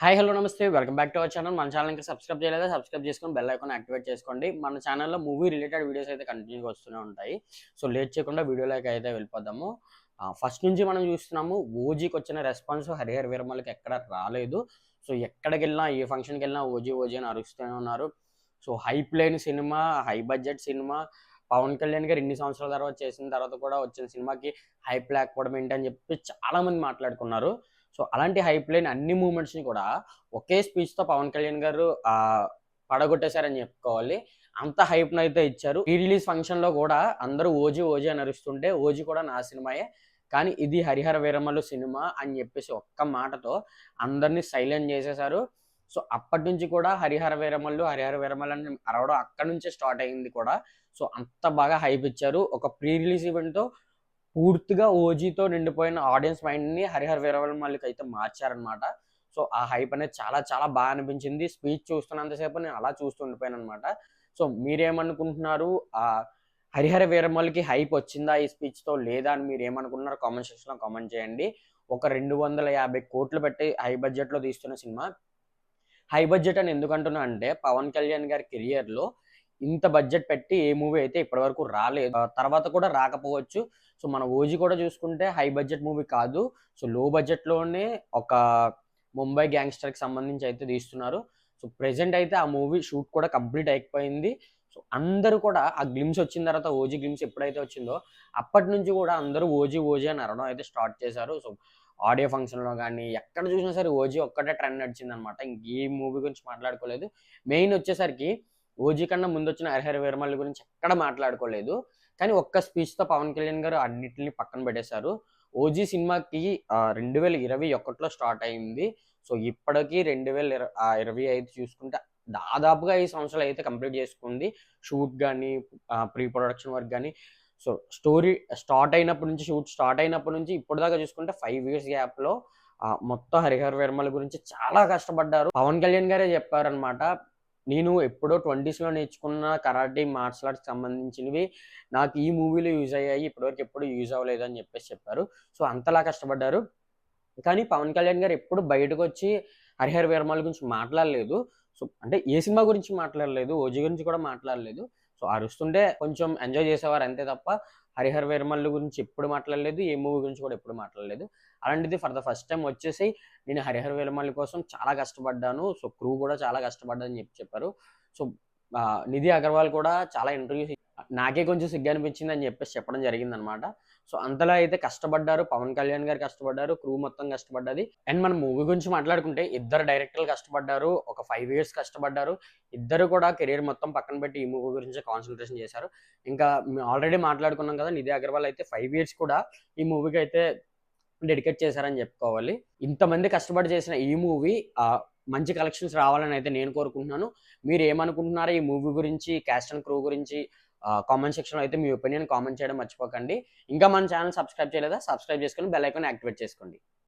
Hi hello నమస్తే. Welcome back to our channel. మన channel ఇంకా సబ్స్క్రైబ్ చేయలేదా? సబ్స్క్రైబ్ చేసుకొని బెల్ ఐకాన్ యాక్టివేట్ చేసుకోండి. మన ఛానల్లో మూవీ రిలేటెడ్ వీడియోస్ అయితే కంటిన్యూగా వస్తూనే ఉంటాయి. సో లేట్ చేయకుండా వీడియోలోకి అయితే వెళ్ళిపోదాము. ఫస్ట్ నుంచి మనం చూస్తున్నాము ఓజీకి వచ్చిన రెస్పాన్స్ హరిహర్ వీరమలకి ఎక్కడ రాలేదు. సో ఎక్కడికి వెళ్ళినా ఏ ఫంక్షన్కి వెళ్ళినా ఓజీ ఓజీ అని అరుస్తూనే ఉన్నారు. సో హైప్ లేని cinema high budget cinema Pawan Kalyan garu ఇన్ని సంవత్సరాల తర్వాత చేసిన తర్వాత కూడా వచ్చిన సినిమాకి హైప్ లేకపోవడం ఏంటి అని చెప్పి చాలా మంది మాట్లాడుకున్నారు. సో అలాంటి హైప్ లైన్ అన్ని మూమెంట్స్ని కూడా ఒకే స్పీచ్తో పవన్ కళ్యాణ్ గారు పడగొట్టేశారని చెప్పుకోవాలి. అంత హైప్ను అయితే ఇచ్చారు. ఈ రిలీజ్ ఫంక్షన్లో కూడా అందరూ ఓజీ ఓజీ అని అరుస్తుంటే ఓజీ కూడా నా సినిమాయే. కానీ ఇది హరిహర వీరమల్లు సినిమా అని చెప్పేసి ఒక్క మాటతో అందరినీ సైలెంట్ చేసేశారు. సో అప్పటి నుంచి కూడా హరిహర వీరమల్లు హరిహర వీరమల్లు అని అరవడం అక్కడ నుంచే స్టార్ట్ అయింది కూడా. సో అంత బాగా హైప్ ఇచ్చారు. ఒక ప్రీ రిలీజ్ ఈవెంట్తో పూర్తిగా ఓజీతో నిండిపోయిన ఆడియన్స్ మైండ్ని హరిహర వీరమల్లికి అయితే మార్చారనమాట సో ఆ హైప్ అనేది చాలా చాలా బాగా అనిపించింది. స్పీచ్ చూస్తున్నంతసేపు నేను అలా చూస్తూ ఉండిపోయాను అనమాట సో మీరేమనుకుంటున్నారు? ఆ హరిహర వీరమల్కి హైప్ వచ్చిందా ఈ స్పీచ్తో? లేదా అని మీరు ఏమనుకుంటున్నారు కామెంట్ సెక్షన్లో కామెంట్ చేయండి. ఒక రెండు వందల యాభై కోట్లు పెట్టి హై బడ్జెట్లో తీస్తున్న సినిమా. హై బడ్జెట్ అని ఎందుకంటున్నా అంటే పవన్ కళ్యాణ్ గారి కెరియర్లో ఇంత బడ్జెట్ పెట్టి ఏ మూవీ అయితే ఇప్పటివరకు రాలేదు. తర్వాత కూడా రాకపోవచ్చు. సో మన ఓజీ కూడా చూసుకుంటే హై బడ్జెట్ మూవీ కాదు. సో లో బడ్జెట్లోనే ఒక ముంబై గ్యాంగ్స్టర్కి సంబంధించి అయితే తీస్తున్నారు. సో ప్రెసెంట్ అయితే ఆ మూవీ షూట్ కూడా కంప్లీట్ అయిపోయింది. సో అందరూ కూడా ఆ గ్లిమ్స్ వచ్చిన తర్వాత ఓజీ గ్లిమ్స్ ఎప్పుడైతే వచ్చిందో అప్పటి నుంచి కూడా అందరూ ఓజీ ఓజీ అని అరవడం అయితే స్టార్ట్ చేశారు. సో ఆడియో ఫంక్షన్లో కానీ ఎక్కడ చూసినా సరే ఓజీ ఒక్కటే ట్రెండ్ నడిచిందనమాట. ఇంక ఈ మూవీ గురించి మాట్లాడుకోలేదు. మెయిన్ వచ్చేసరికి ఓజీ కన్నా ముందు వచ్చిన హరిహర వీరమల్లి గురించి ఎక్కడ మాట్లాడుకోలేదు. కానీ ఒక్క స్పీచ్తో పవన్ కళ్యాణ్ గారు అన్నిటిని పక్కన పెట్టేశారు. ఓజీ సినిమాకి రెండు వేల ఇరవై ఒకటిలో స్టార్ట్ అయింది. సో ఇప్పటికీ రెండు వేల ఇరవై ఐదు చూసుకుంటే దాదాపుగా ఈ సంవత్సరాలు అయితే కంప్లీట్ చేసుకుంది. షూట్ కానీ ప్రీ ప్రొడక్షన్ వర్క్ కానీ సో స్టోరీ స్టార్ట్ అయినప్పటి నుంచి షూట్ స్టార్ట్ అయినప్పటి నుంచి ఇప్పుడు దాకా చూసుకుంటే ఫైవ్ ఇయర్స్ గ్యాప్లో మొత్తం హరిహర్ వేర్మల గురించి చాలా కష్టపడ్డారు. పవన్ కళ్యాణ్ గారే చెప్పారనమాట నేను ఎప్పుడో ట్వంటీస్లో నేర్చుకున్న కరాటే మార్షల్ ఆర్ట్స్ సంబంధించినవి నాకు ఈ మూవీలో యూజ్ అయ్యాయి ఇప్పటివరకు ఎప్పుడు యూజ్ అవ్వలేదు అని చెప్పేసి చెప్పారు. సో అంతలా కష్టపడ్డారు. కానీ పవన్ కళ్యాణ్ గారు ఎప్పుడు బయటకు వచ్చి హరిహర వీరమాల గురించి మాట్లాడలేదు. సో అంటే ఏ సినిమా గురించి మాట్లాడలేదు ఓజీ గురించి కూడా మాట్లాడలేదు. సో అరుస్తుంటే కొంచెం ఎంజాయ్ చేసేవారు అంతే తప్ప హరిహర వీరమల్లు గురించి ఎప్పుడు మాట్లాడలేదు ఏ మూవీ గురించి కూడా ఎప్పుడు మాట్లాడలేదు. అలాంటిది ఫర్ ద ఫస్ట్ టైం వచ్చేసి నేను హరిహర వేలమల్లి కోసం చాలా కష్టపడ్డాను. సో క్రూ కూడా చాలా కష్టపడ్డాని చెప్పి చెప్పారు. సో నిధి అగర్వాల్ కూడా చాలా ఇంటర్వ్యూస్ నాకే కొంచెం సిగ్గు అనిపించింది అని చెప్పేసి చెప్పడం జరిగింది అనమాట సో అంతలా అయితే కష్టపడ్డారు. పవన్ కళ్యాణ్ గారు కష్టపడ్డారు. క్రూ మొత్తం కష్టపడ్డది. అండ్ మనం మూవీ గురించి మాట్లాడుకుంటే ఇద్దరు డైరెక్టర్లు కష్టపడ్డారు. ఒక ఫైవ్ ఇయర్స్ కష్టపడ్డారు. ఇద్దరు కూడా కెరీర్ మొత్తం పక్కన పెట్టి ఈ మూవీ గురించి కాన్సన్ట్రేషన్ చేశారు. ఇంకా ఆల్రెడీ మాట్లాడుకున్నాం కదా నిధి అగర్వాల్ అయితే ఫైవ్ ఇయర్స్ కూడా ఈ మూవీకి అయితే డెడికేట్ చేశారని చెప్పుకోవాలి. ఇంతమంది కష్టపడి చేసిన ఈ మూవీ మంచి కలెక్షన్స్ రావాలని అయితే నేను కోరుకుంటున్నాను. మీరు ఏమనుకుంటున్నారో ఈ మూవీ గురించి క్యాస్ట్ అండ్ క్రూ గురించి కామెంట్ సెక్షన్లో అయితే మీ ఒపీనియన్ కామెంట్ చేయడం మర్చిపోకండి. ఇంకా మన ఛానల్ సబ్స్క్రైబ్ చేయలేదా? సబ్స్క్రైబ్ చేసుకొని బెల్ ఐకాన్ యాక్టివేట్ చేసుకోండి.